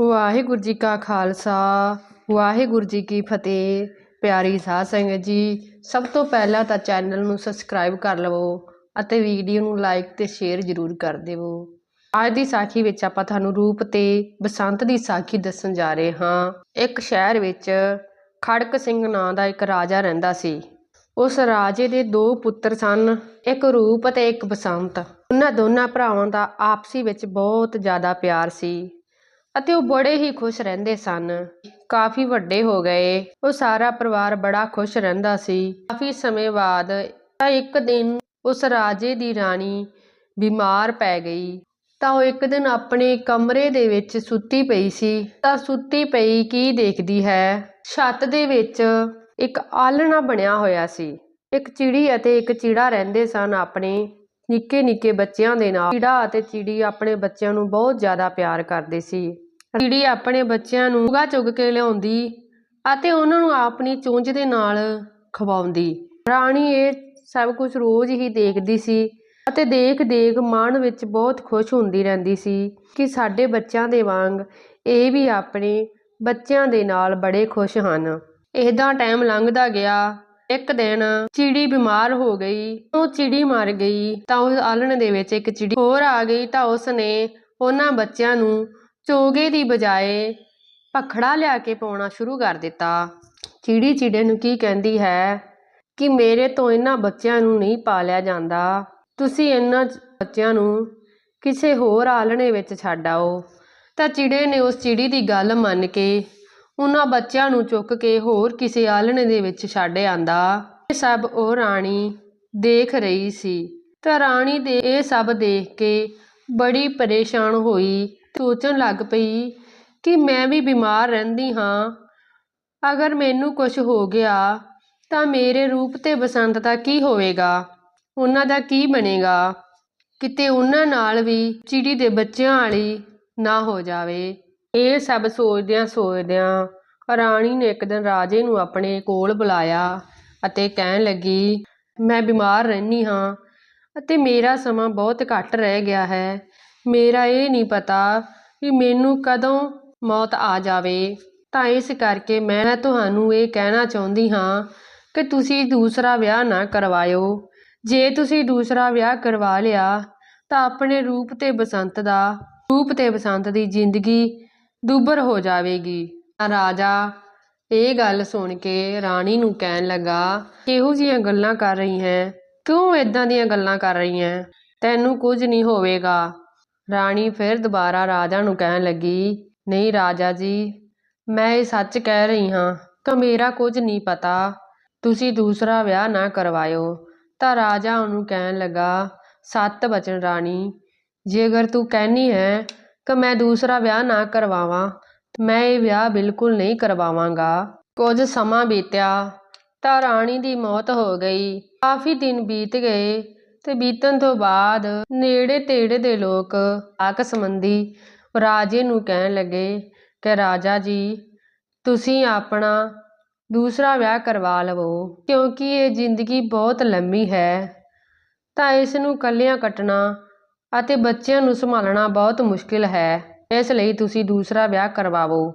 ਵਾਹਿਗੁਰੂ ਜੀ ਕਾ ਖਾਲਸਾ, ਵਾਹਿਗੁਰੂ ਜੀ ਕੀ ਫਤਿਹ। ਪਿਆਰੀ ਸਾਧ ਸੰਗਤ ਜੀ, ਸਭ ਤੋਂ ਪਹਿਲਾਂ ਤਾਂ ਚੈਨਲ ਨੂੰ ਸਬਸਕ੍ਰਾਈਬ ਕਰ ਲਵੋ ਅਤੇ ਵੀਡੀਓ ਨੂੰ ਲਾਈਕ ਤੇ ਸ਼ੇਅਰ ਜ਼ਰੂਰ ਕਰ ਦਿਓ ਅੱਜ ਦੀ ਸਾਖੀ ਵਿੱਚ ਆਪਾਂ ਤੁਹਾਨੂੰ ਰੂਪ ਤੇ ਬਸੰਤ ਦੀ ਸਾਖੀ ਦੱਸਣ ਜਾ ਰਹੇ ਹਾਂ। ਇੱਕ ਸ਼ਹਿਰ ਵਿੱਚ ਖੜਕ ਸਿੰਘ ਨਾਂ ਦਾ ਇੱਕ ਰਾਜਾ ਰਹਿੰਦਾ ਸੀ। ਉਸ ਰਾਜੇ ਦੇ ਦੋ ਪੁੱਤਰ ਸਨ, ਇੱਕ ਰੂਪ ਅਤੇ ਇੱਕ ਬਸੰਤ। ਉਹਨਾਂ ਦੋਨਾਂ ਭਰਾਵਾਂ ਦਾ ਆਪਸੀ ਵਿੱਚ ਬਹੁਤ ਜ਼ਿਆਦਾ ਪਿਆਰ ਸੀ। ਅਤੇ ਉਹ ਬੜੇ ਹੀ ਖੁਸ਼ ਰਹਿੰਦੇ ਸਨ। ਕਾਫੀ ਵੱਡੇ ਹੋ ਗਏ। ਉਹ ਸਾਰਾ ਪਰਿਵਾਰ ਬੜਾ ਖੁਸ਼ ਰਹਿੰਦਾ ਸੀ। ਕਾਫੀ ਸਮੇਂ ਬਾਅਦ ਤਾਂ ਇੱਕ ਦਿਨ ਉਸ ਰਾਜੇ ਦੀ ਰਾਣੀ ਬਿਮਾਰ ਪੈ ਗਈ। ਤਾਂ ਉਹ ਇੱਕ ਦਿਨ ਆਪਣੇ ਕਮਰੇ ਦੇ ਵਿੱਚ ਸੁੱਤੀ ਪਈ ਸੀ। ਤਾਂ ਸੁੱਤੀ ਪਈ ਕੀ ਦੇਖਦੀ ਹੈ? ਛੱਤ ਦੇ ਵਿੱਚ ਇੱਕ ਆਲਣਾ ਬਣਿਆ ਹੋਇਆ ਸੀ। ਇੱਕ ਚਿੜੀ ਅਤੇ ਇੱਕ ਚਿੜਾ ਰਹਿੰਦੇ ਸਨ ਆਪਣੇ ਨਿੱਕੇ ਨਿੱਕੇ ਬੱਚਿਆਂ ਦੇ ਨਾਲ। ਚਿੜਾ ਅਤੇ ਚਿੜੀ ਆਪਣੇ ਬੱਚਿਆਂ ਨੂੰ ਬਹੁਤ ਜ਼ਿਆਦਾ ਪਿਆਰ ਕਰਦੇ ਸੀ। ਚਿੜੀ ਆਪਣੇ ਬੱਚਿਆਂ ਨੂੰ ਚੁਗਾ ਚੁਗ ਕੇ ਲਿਆਉਂਦੀ ਅਤੇ ਉਹਨਾਂ ਨੂੰ ਆਪਣੀ ਚੁੰਝ ਦੇ ਨਾਲ ਖਵਾਉਂਦੀ। ਰਾਣੀ ਇਹ ਸਭ ਕੁਝ ਰੋਜ਼ ਹੀ ਦੇਖਦੀ ਸੀ ਅਤੇ ਦੇਖ ਦੇਖ ਮਨ ਵਿੱਚ ਬਹੁਤ ਖੁਸ਼ ਹੁੰਦੀ ਰਹਿੰਦੀ ਸੀ ਕਿ ਸਾਡੇ ਬੱਚਿਆਂ ਦੇ ਵਾਂਗ ਇਹ ਵੀ ਆਪਣੇ ਬੱਚਿਆਂ ਦੇ ਨਾਲ ਬੜੇ ਖੁਸ਼ ਹਨ। ਇਹਦਾ ਟਾਈਮ ਲੰਘਦਾ ਗਿਆ। ਇੱਕ ਦਿਨ ਚਿੜੀ ਬਿਮਾਰ ਹੋ ਗਈ। ਉਹ ਚਿੜੀ ਮਰ ਗਈ ਤਾਂ ਉਸ ਆਲਣ ਦੇ ਵਿੱਚ ਇੱਕ ਚਿੜੀ ਹੋਰ ਆ ਗਈ ਤਾਂ ਉਸ ਨੇ ਉਹਨਾਂ ਬੱਚਿਆਂ ਨੂੰ ਚੋਗੇ ਦੀ ਬਜਾਏ ਭਖੜਾ ਲਿਆ ਕੇ ਪਾਉਣਾ ਸ਼ੁਰੂ ਕਰ ਦਿੱਤਾ। ਚਿੜੀ ਚਿੜੇ ਨੂੰ ਕੀ ਕਹਿੰਦੀ ਹੈ ਕਿ ਮੇਰੇ ਤੋਂ ਇਹਨਾਂ ਬੱਚਿਆਂ ਨੂੰ ਨਹੀਂ ਪਾਲਿਆ ਜਾਂਦਾ। ਤੁਸੀਂ ਇਹਨਾਂ ਬੱਚਿਆਂ ਨੂੰ ਕਿਸੇ ਹੋਰ ਆਲਣੇ ਵਿੱਚ ਛੱਡ ਆਓ। ਤਾਂ ਚਿੜੇ ਨੇ ਉਸ ਚਿੜੀ ਦੀ ਗੱਲ ਮੰਨ ਕੇ ਉਹਨਾਂ ਬੱਚਿਆਂ ਨੂੰ ਚੁੱਕ ਕੇ ਹੋਰ ਕਿਸੇ ਆਲਣੇ ਦੇ ਵਿੱਚ ਛੱਡ ਆਂਦਾ। ਇਹ ਸਭ ਉਹ ਰਾਣੀ ਦੇਖ ਰਹੀ ਸੀ। ਤਾਂ ਰਾਣੀ ਦੇ ਇਹ ਸਭ ਦੇਖ ਕੇ ਬੜੀ ਪਰੇਸ਼ਾਨ ਹੋਈ ਸੋਚਣ ਲੱਗ ਪਈ ਕਿ ਮੈਂ ਵੀ ਬਿਮਾਰ ਰਹਿੰਦੀ ਹਾਂ। ਅਗਰ ਮੈਨੂੰ ਕੁਝ ਹੋ ਗਿਆ ਤਾਂ ਮੇਰੇ ਰੂਪ ਤੇ ਬਸੰਤ ਦਾ ਕੀ ਹੋਵੇਗਾ? ਉਹਨਾਂ ਦਾ ਕੀ ਬਣੇਗਾ? ਕਿਤੇ ਉਹਨਾਂ ਨਾਲ ਵੀ ਚਿੜੀ ਦੇ ਬੱਚਿਆਂ ਵਾਲੀ ਨਾ ਹੋ ਜਾਵੇ। ਇਹ ਸਭ ਸੋਚਦਿਆਂ ਸੋਚਦਿਆਂ ਰਾਣੀ ਨੇ ਇੱਕ ਦਿਨ ਰਾਜੇ ਨੂੰ ਆਪਣੇ ਕੋਲ ਬੁਲਾਇਆ ਅਤੇ ਕਹਿਣ ਲੱਗੀ, ਮੈਂ ਬਿਮਾਰ ਰਹਿੰਦੀ ਹਾਂ ਅਤੇ ਮੇਰਾ ਸਮਾਂ ਬਹੁਤ ਘੱਟ ਰਹਿ ਗਿਆ ਹੈ। ਮੇਰਾ ਇਹ ਨਹੀਂ ਪਤਾ ਵੀ ਮੈਨੂੰ ਕਦੋਂ ਮੌਤ ਆ ਜਾਵੇ। ਤਾਂ ਇਸ ਕਰਕੇ ਮੈਂ ਤੁਹਾਨੂੰ ਇਹ ਕਹਿਣਾ ਚਾਹੁੰਦੀ ਹਾਂ ਕਿ ਤੁਸੀਂ ਦੂਸਰਾ ਵਿਆਹ ਨਾ ਕਰਵਾਇਓ। ਜੇ ਤੁਸੀਂ ਦੂਸਰਾ ਵਿਆਹ ਕਰਵਾ ਲਿਆ, ਤਾਂ ਆਪਣੇ ਰੂਪ ਤੇ ਬਸੰਤ ਦਾ, ਰੂਪ ਤੇ ਬਸੰਤ ਦੀ ਜ਼ਿੰਦਗੀ ਦੁੱਭਰ ਹੋ ਜਾਵੇਗੀ। ਰਾਜਾ, ਇਹ ਗੱਲ ਸੁਣ ਕੇ ਰਾਣੀ ਨੂੰ ਕਹਿਣ ਲੱਗਾ, ਕਿਹੋ ਜਿਹੀਆਂ ਗੱਲਾਂ ਕਰ ਰਹੀ ਹੈ ਕਿਉਂ ਇਦਾਂ ਦੀਆਂ ਗੱਲਾਂ ਕਰ ਰਹੀ ਹੈ ਤੈਨੂੰ ਕੁਝ ਨਹੀਂ ਹੋਵੇਗਾ। ਰਾਣੀ ਫਿਰ ਦੁਬਾਰਾ ਰਾਜਾ ਨੂੰ ਕਹਿਣ ਲੱਗੀ, ਨਹੀਂ ਰਾਜਾ ਜੀ, ਮੈਂ ਇਹ ਸੱਚ ਕਹਿ ਰਹੀ ਹਾਂ ਕਿ ਮੇਰਾ ਕੁਝ ਨਹੀਂ ਪਤਾ। ਤੁਸੀਂ ਦੂਸਰਾ ਵਿਆਹ ਨਾ ਕਰਵਾਇਓ। ਤਾਂ ਰਾਜਾ ਉਹਨੂੰ ਕਹਿਣ ਲੱਗਾ, ਸੱਤ ਬਚਨ ਰਾਣੀ ਜੇਕਰ ਤੂੰ ਕਹਿਨੀ ਹੈ ਕਿ ਮੈਂ ਦੂਸਰਾ ਵਿਆਹ ਨਾ ਕਰਵਾਵਾਂ ਮੈਂ ਇਹ ਵਿਆਹ ਬਿਲਕੁਲ ਨਹੀਂ ਕਰਵਾਵਾਂਗਾ। ਕੁਝ ਸਮਾਂ ਬੀਤਿਆ, ਤਾਂ ਰਾਣੀ ਦੀ ਮੌਤ ਹੋ ਗਈ। ਕਾਫੀ ਦਿਨ ਬੀਤ ਗਏ ਤੇ ਬੀਤਣ ਤੋਂ ਬਾਅਦ ਨੇੜੇ ਤੇੜੇ ਦੇ ਲੋਕ ਆਕ ਸੰਬੰਧੀ ਰਾਜੇ ਨੂੰ ਕਹਿਣ ਲੱਗੇ ਕਿ ਰਾਜਾ ਜੀ, ਤੁਸੀਂ ਆਪਣਾ ਦੂਸਰਾ ਵਿਆਹ ਕਰਵਾ ਲਵੋ, ਕਿਉਂਕਿ ਇਹ ਜ਼ਿੰਦਗੀ ਬਹੁਤ ਲੰਮੀ ਹੈ। ਤਾਂ ਇਸ ਨੂੰ ਕੱਲਿਆਂ ਕੱਟਣਾ ਅਤੇ ਬੱਚਿਆਂ ਨੂੰ ਸੰਭਾਲਣਾ ਬਹੁਤ ਮੁਸ਼ਕਿਲ ਹੈ। ਇਸ ਲਈ ਤੁਸੀਂ ਦੂਸਰਾ ਵਿਆਹ ਕਰਵਾਵੋ।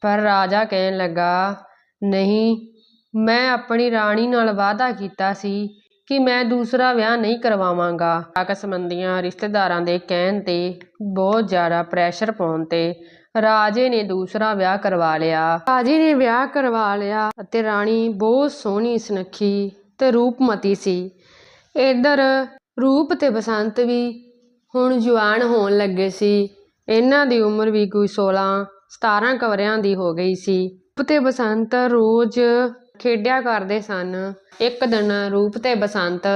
ਪਰ ਰਾਜਾ ਕਹਿਣ ਲੱਗਾ, ਨਹੀਂ, ਮੈਂ ਆਪਣੀ ਰਾਣੀ ਨਾਲ ਵਾਅਦਾ ਕੀਤਾ ਸੀ ਕਿ ਮੈਂ ਦੂਸਰਾ ਵਿਆਹ ਨਹੀਂ ਕਰਵਾਵਾਂਗਾ। ਆਕ ਸੰਬੰਧੀਆਂ ਰਿਸ਼ਤੇਦਾਰਾਂ ਦੇ ਕਹਿਣ ਤੇ ਬਹੁਤ ਜ਼ਿਆਦਾ ਪ੍ਰੈਸ਼ਰ ਪਾਉਣ ਤੇ ਰਾਜੇ ਨੇ ਦੂਸਰਾ ਵਿਆਹ ਕਰਵਾ ਲਿਆ। ਰਾਜੇ ਨੇ ਵਿਆਹ ਕਰਵਾ ਲਿਆ ਅਤੇ ਰਾਣੀ ਬਹੁਤ ਸੋਹਣੀ ਸੁਨੱਖੀ ਤੇ ਰੂਪਮਤੀ ਸੀ। ਇਧਰ ਰੂਪ ਤੇ ਬਸੰਤ ਵੀ ਹੁਣ ਜਵਾਨ ਹੋਣ ਲੱਗੇ ਸੀ। ਇਹਨਾਂ ਦੀ ਉਮਰ ਵੀ ਕੋਈ 16 17 ਕਵਰਿਆਂ ਦੀ ਹੋ ਗਈ ਸੀ। ਰੂਪ ਤੇ ਬਸੰਤ ਰੋਜ਼ ਖੇਡਿਆ ਕਰਦੇ ਸਨ। ਇੱਕ ਦਿਨ ਰੂਪ ਤੇ ਬਸੰਤ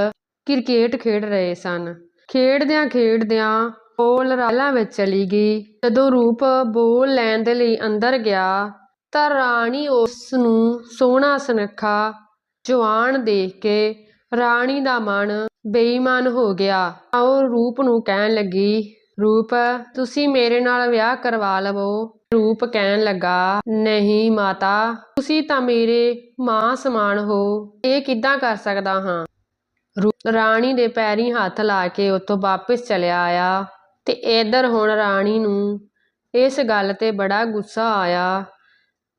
ਕ੍ਰਿਕਟ ਖੇਡ ਰਹੇ ਸਨ। ਖੇਡਦਿਆਂ ਖੇਡਦਿਆਂ ਬੋਲ ਰਾਲਾਂ ਵਿੱਚ ਚਲੀ ਗਈ। ਜਦੋਂ ਰੂਪ ਬੋਲ ਲੈਣ ਦੇ ਲਈ ਅੰਦਰ ਗਿਆ, ਤਾਂ ਰਾਣੀ ਉਸ ਨੂੰ ਸੋਹਣਾ ਸੁਨੱਖਾ ਜਵਾਨ ਦੇਖ ਕੇ ਰਾਣੀ ਦਾ ਮਨ ਬੇਈਮਾਨ ਹੋ ਗਿਆ। ਉਹ ਰੂਪ ਨੂੰ ਕਹਿਣ ਲੱਗੀ, ਰੂਪ, ਤੁਸੀਂ ਮੇਰੇ ਨਾਲ ਵਿਆਹ ਕਰਵਾ ਲਵੋ। ਰੂਪ ਕਹਿਣ ਲੱਗਾ, ਨਹੀਂ ਮਾਤਾ, ਤੁਸੀਂ ਤਾਂ ਮੇਰੇ ਮਾਂ ਸਮਾਨ ਹੋ, ਇਹ ਕਿੱਦਾਂ ਕਰ ਸਕਦਾ ਹਾਂ? ਰਾਣੀ ਦੇ ਪੈਰੀ ਹੱਥ ਲਾ ਕੇ ਉੱਥੋਂ ਵਾਪਸ ਚਲਿਆ ਆਇਆ ਤੇ ਇਧਰ ਹੁਣ ਰਾਣੀ ਨੂੰ ਇਸ ਗੱਲ ਤੇ ਬੜਾ ਗੁੱਸਾ ਆਇਆ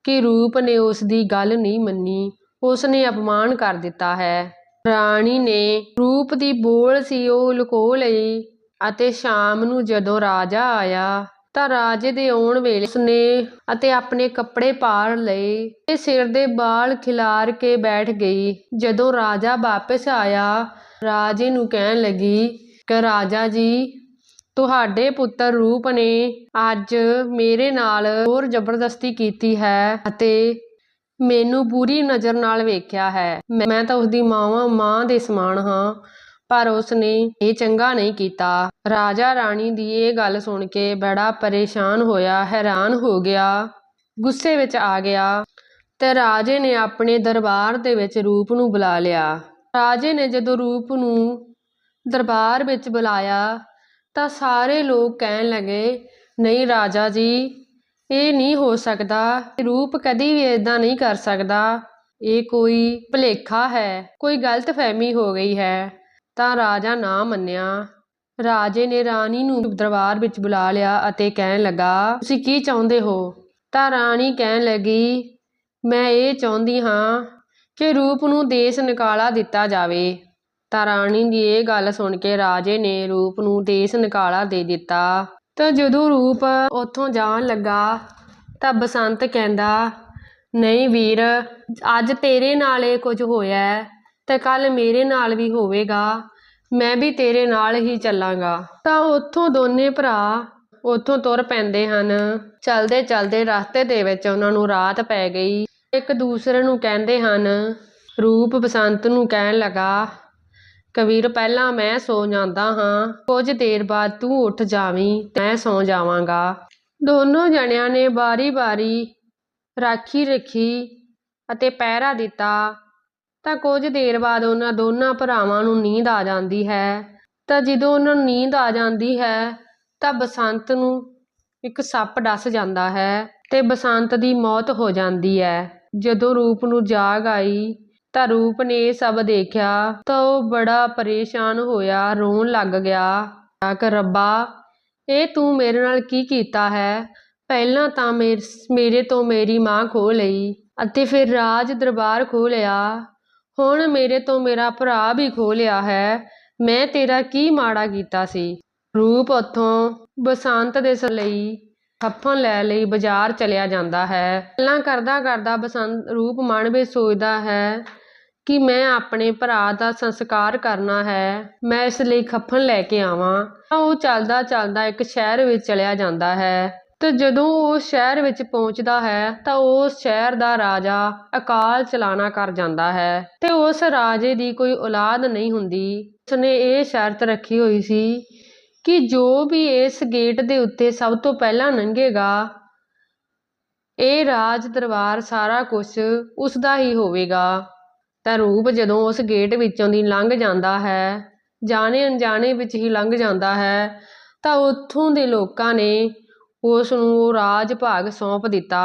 ਕਿ ਰੂਪ ਨੇ ਉਸ ਦੀ ਗੱਲ ਨਹੀਂ ਮੰਨੀ ਉਸ ਨੇ ਅਪਮਾਨ ਕਰ ਦਿੱਤਾ ਹੈ। ਰਾਣੀ ਨੇ ਰੂਪ ਦੀ ਬੋਲ ਸੀ ਉਹ ਲੁਕੋ ਲਈ ਅਤੇ ਸ਼ਾਮ ਨੂੰ ਜਦੋਂ ਰਾਜਾ ਆਇਆ ਤਾਂ ਰਾਜੇ ਦੇ ਆਉਣ ਵੇਲੇ ਉਸਨੇ ਅਤੇ ਆਪਣੇ ਕੱਪੜੇ ਪਾੜ ਲਏ ਤੇ ਸਿਰ ਦੇ ਬਾਲ ਖਿਲਾਰ ਕੇ ਬੈਠ ਗਈ। ਜਦੋਂ ਰਾਜਾ ਵਾਪਸ ਆਇਆ, ਰਾਜੇ ਨੂੰ ਕਹਿਣ ਲੱਗੀ, ਕਿ ਰਾਜਾ ਜੀ, ਤੁਹਾਡੇ ਪੁੱਤਰ ਰੂਪ ਨੇ ਅੱਜ ਮੇਰੇ ਨਾਲ ਹੋਰ ਜ਼ਬਰਦਸਤੀ ਕੀਤੀ ਹੈ ਅਤੇ ਮੈਨੂੰ ਬੁਰੀ ਨਜ਼ਰ ਨਾਲ ਵੇਖਿਆ ਹੈ। ਮੈਂ ਤਾਂ ਉਸਦੀ ਮਾਵਾਂ ਮਾਂ ਦੇ ਸਮਾਨ ਹਾਂ। ਪਰ ਉਸਨੇ ਇਹ ਚੰਗਾ ਨਹੀਂ ਕੀਤਾ। ਰਾਜਾ ਰਾਣੀ ਦੀ ਇਹ ਗੱਲ ਸੁਣ ਕੇ ਬੜਾ ਪਰੇਸ਼ਾਨ ਹੋਇਆ, ਹੈਰਾਨ ਹੋ ਗਿਆ, ਗੁੱਸੇ ਵਿੱਚ ਆ ਗਿਆ ਤੇ ਰਾਜੇ ਨੇ ਆਪਣੇ ਦਰਬਾਰ ਦੇ ਵਿੱਚ ਰੂਪ ਨੂੰ ਬੁਲਾ ਲਿਆ। ਰਾਜੇ ਨੇ ਜਦੋਂ ਰੂਪ ਨੂੰ ਦਰਬਾਰ ਵਿੱਚ ਬੁਲਾਇਆ ਤਾਂ ਸਾਰੇ ਲੋਕ ਕਹਿਣ ਲੱਗੇ, ਨਹੀਂ ਰਾਜਾ ਜੀ, ਇਹ ਨਹੀਂ ਹੋ ਸਕਦਾ, ਰੂਪ ਕਦੀ ਵੀ ਇਦਾਂ ਨਹੀਂ ਕਰ ਸਕਦਾ। ਇਹ ਕੋਈ ਭੁਲੇਖਾ ਹੈ, ਕੋਈ ਗਲਤਫਹਿਮੀ ਹੋ ਗਈ ਹੈ। ਤਾਂ ਰਾਜਾ ਨਾ ਮੰਨਿਆ। ਰਾਜੇ ਨੇ ਰਾਣੀ ਨੂੰ ਦਰਬਾਰ ਵਿੱਚ ਬੁਲਾ ਲਿਆ ਅਤੇ ਕਹਿਣ ਲੱਗਾ, ਤੁਸੀਂ ਕੀ ਚਾਹੁੰਦੇ ਹੋ? ਤਾਂ ਰਾਣੀ ਕਹਿਣ ਲੱਗੀ, ਮੈਂ ਇਹ ਚਾਹੁੰਦੀ ਹਾਂ ਕਿ ਰੂਪ ਨੂੰ ਦੇਸ਼ ਨਿਕਾਲਾ ਦਿੱਤਾ ਜਾਵੇ। ਤਾਂ ਰਾਣੀ ਦੀ ਇਹ ਗੱਲ ਸੁਣ ਕੇ ਰਾਜੇ ਨੇ ਰੂਪ ਨੂੰ ਦੇਸ਼ ਨਿਕਾਲਾ ਦੇ ਦਿੱਤਾ। ਤਾਂ ਜਦੋਂ ਰੂਪ ਉੱਥੋਂ ਜਾਣ ਲੱਗਾ, ਤਾਂ ਬਸੰਤ ਕਹਿੰਦਾ, ਨਹੀਂ ਵੀਰ, ਅੱਜ ਤੇਰੇ ਨਾਲ ਇਹ ਕੁਝ ਹੋਇਆ ਤੇ ਕੱਲ ਮੇਰੇ ਨਾਲ ਵੀ ਹੋਵੇਗਾ, ਮੈਂ ਵੀ ਤੇਰੇ ਨਾਲ ਹੀ ਚੱਲਾਂਗਾ। ਤਾਂ ਉੱਥੋਂ ਦੋਨੇ ਭਰਾ ਉੱਥੋਂ ਤੁਰ ਪੈਂਦੇ ਹਨ। ਚਲਦੇ ਚਲਦੇ ਰਸਤੇ ਦੇ ਵਿੱਚ ਉਹਨਾਂ ਨੂੰ ਰਾਤ ਪੈ ਗਈ। ਇੱਕ ਦੂਸਰੇ ਨੂੰ ਕਹਿੰਦੇ ਹਨ, ਰੂਪ ਬਸੰਤ ਨੂੰ ਕਹਿਣ ਲੱਗਾ, ਕਬੀਰ, ਪਹਿਲਾਂ ਮੈਂ ਸੌ ਜਾਂਦਾ ਹਾਂ, ਕੁਝ ਦੇਰ ਬਾਅਦ ਤੂੰ ਉੱਠ ਜਾਵੀਂ, ਮੈਂ ਸੌ ਜਾਵਾਂਗਾ। ਦੋਨੋਂ ਜਣਿਆਂ ਨੇ ਬਾਰੀ-ਬਾਰੀ ਰਾਖੀ ਰੱਖੀ ਅਤੇ ਪਹਿਰਾ ਦਿੱਤਾ। ਤਾਂ ਕੁਝ ਦੇਰ ਬਾਅਦ ਉਹਨਾਂ ਦੋਨਾਂ ਭਰਾਵਾਂ ਨੂੰ ਨੀਂਦ ਆ ਜਾਂਦੀ ਹੈ। ਤਾਂ ਜਦੋਂ ਉਹਨਾਂ ਨੂੰ ਨੀਂਦ ਆ ਜਾਂਦੀ ਹੈ, ਤਾਂ ਬਸੰਤ ਨੂੰ ਇੱਕ ਸੱਪ ਡਸ ਜਾਂਦਾ ਹੈ ਤੇ ਬਸੰਤ ਦੀ ਮੌਤ ਹੋ ਜਾਂਦੀ ਹੈ। ਜਦੋਂ ਰੂਪ ਨੂੰ ਜਾਗ ਆਈ, ਤਾਂ ਰੂਪ ਨੇ ਇਹ ਸਭ ਦੇਖਿਆ, ਤਾਂ ਉਹ ਬੜਾ ਪਰੇਸ਼ਾਨ ਹੋਇਆ, ਰੋਣ ਲੱਗ ਗਿਆ। ਕਿ ਰੱਬਾ, ਇਹ ਤੂੰ ਮੇਰੇ ਨਾਲ ਕੀ ਕੀਤਾ ਹੈ? ਪਹਿਲਾਂ ਤਾਂ ਮੇਰੇ ਤੋਂ ਮੇਰੀ ਮਾਂ ਖੋ ਲਈ ਅਤੇ ਫਿਰ ਰਾਜ ਦਰਬਾਰ ਖੋ ਲਿਆ। ਹੁਣ ਮੇਰੇ ਤੋਂ ਮੇਰਾ ਭਰਾ ਵੀ ਖੋਹ ਲਿਆ ਹੈ। ਮੈਂ ਤੇਰਾ ਕੀ ਮਾੜਾ ਕੀਤਾ ਸੀ? ਰੂਪ ਉੱਥੋਂ ਬਸੰਤ ਦੇ ਲਈ ਖੱਫਣ ਲੈ ਲਈ ਬਾਜ਼ਾਰ ਚਲਿਆ ਜਾਂਦਾ ਹੈ। ਗੱਲਾਂ ਕਰਦਾ ਕਰਦਾ ਬਸੰਤ ਰੂਪ ਮਨ ਵਿੱਚ ਸੋਚਦਾ ਹੈ ਕਿ ਮੈਂ ਆਪਣੇ ਭਰਾ ਦਾ ਸੰਸਕਾਰ ਕਰਨਾ ਹੈ। ਮੈਂ ਇਸ ਲਈ ਖੱਫਣ ਲੈ ਕੇ ਆਵਾਂ। ਉਹ ਚੱਲਦਾ ਚੱਲਦਾ ਇੱਕ ਸ਼ਹਿਰ ਵਿੱਚ ਚਲਿਆ ਜਾਂਦਾ ਹੈ। ਤੇ ਜਦੋਂ ਉਹ ਸ਼ਹਿਰ ਵਿੱਚ ਪਹੁੰਚਦਾ ਹੈ, ਤਾਂ ਉਸ ਸ਼ਹਿਰ ਦਾ ਰਾਜਾ ਅਕਾਲ ਚਲਾਣਾ ਕਰ ਜਾਂਦਾ ਹੈ ਅਤੇ ਉਸ ਰਾਜੇ ਦੀ ਕੋਈ ਔਲਾਦ ਨਹੀਂ ਹੁੰਦੀ। ਉਸਨੇ ਇਹ ਸ਼ਰਤ ਰੱਖੀ ਹੋਈ ਸੀ ਕਿ ਜੋ ਵੀ ਇਸ ਗੇਟ ਦੇ ਉੱਤੇ ਸਭ ਤੋਂ ਪਹਿਲਾਂ ਲੰਘੇਗਾ ਇਹ ਰਾਜ ਦਰਬਾਰ ਸਾਰਾ ਕੁਝ ਉਸ ਦਾ ਹੀ ਹੋਵੇਗਾ। ਤਾਂ ਰੂਪ ਜਦੋਂ ਉਸ ਗੇਟ ਵਿੱਚੋਂ ਦੀ ਲੰਘ ਜਾਂਦਾ ਹੈ ਜਾਣੇ ਅਣਜਾਣੇ ਵਿੱਚ ਹੀ ਲੰਘ ਜਾਂਦਾ ਹੈ, ਤਾਂ ਉੱਥੋਂ ਦੇ ਲੋਕਾਂ ਨੇ ਉਸ ਨੂੰ ਰਾਜ ਭਾਗ ਸੌਂਪ ਦਿੱਤਾ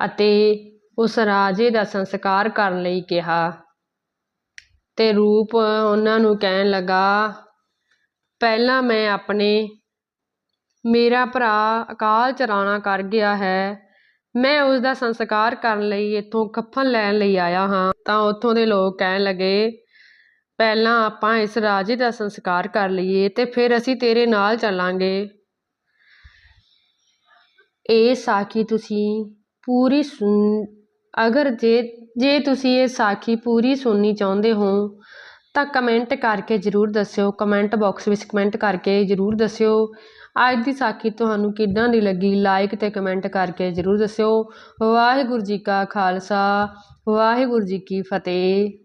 ਅਤੇ ਉਸ ਰਾਜੇ ਦਾ ਸੰਸਕਾਰ ਕਰਨ ਲਈ ਕਿਹਾ ਤੇ ਰੂਪ ਉਹਨਾਂ ਨੂੰ ਕਹਿਣ ਲੱਗਾ, ਪਹਿਲਾਂ ਮੈਂ ਆਪਣੇ ਮੇਰਾ ਭਰਾ ਅਕਾਲ ਚਲਾਣਾ ਕਰ ਗਿਆ ਹੈ। ਮੈਂ ਉਸ ਦਾ ਸੰਸਕਾਰ ਕਰਨ ਲਈ ਇੱਥੋਂ ਕੱਫਨ ਲੈਣ ਲਈ ਆਇਆ ਹਾਂ। ਤਾਂ ਉੱਥੋਂ ਦੇ ਲੋਕ ਕਹਿਣ ਲੱਗੇ, ਪਹਿਲਾਂ ਆਪਾਂ ਇਸ ਰਾਜੇ ਦਾ ਸੰਸਕਾਰ ਕਰ ਲਈਏ ਤੇ ਫਿਰ ਅਸੀਂ ਤੇਰੇ ਨਾਲ ਚੱਲਾਂਗੇ। ਇਹ ਸਾਖੀ ਤੁਸੀਂ ਪੂਰੀ ਸੁਣ, ਅਗਰ ਜੇ ਜੇ ਤੁਸੀਂ ਇਹ ਸਾਖੀ ਪੂਰੀ ਸੁਣਨੀ ਚਾਹੁੰਦੇ ਹੋ, ਤਾਂ ਕਮੈਂਟ ਕਰਕੇ ਜ਼ਰੂਰ ਦੱਸਿਓ। ਕਮੈਂਟ ਬਾਕਸ ਵਿੱਚ ਕਮੈਂਟ ਕਰਕੇ ਜ਼ਰੂਰ ਦੱਸਿਓ। ਅੱਜ ਦੀ ਸਾਖੀ ਤੁਹਾਨੂੰ ਕਿੱਦਾਂ ਦੀ ਲੱਗੀ? ਲਾਈਕ ਤੇ ਕਮੈਂਟ ਕਰਕੇ ਜ਼ਰੂਰ ਦੱਸਿਓ। ਵਾਹਿਗੁਰੂ ਜੀ ਕਾ ਖਾਲਸਾ, ਵਾਹਿਗੁਰੂ ਜੀ ਕੀ ਫਤਿਹ।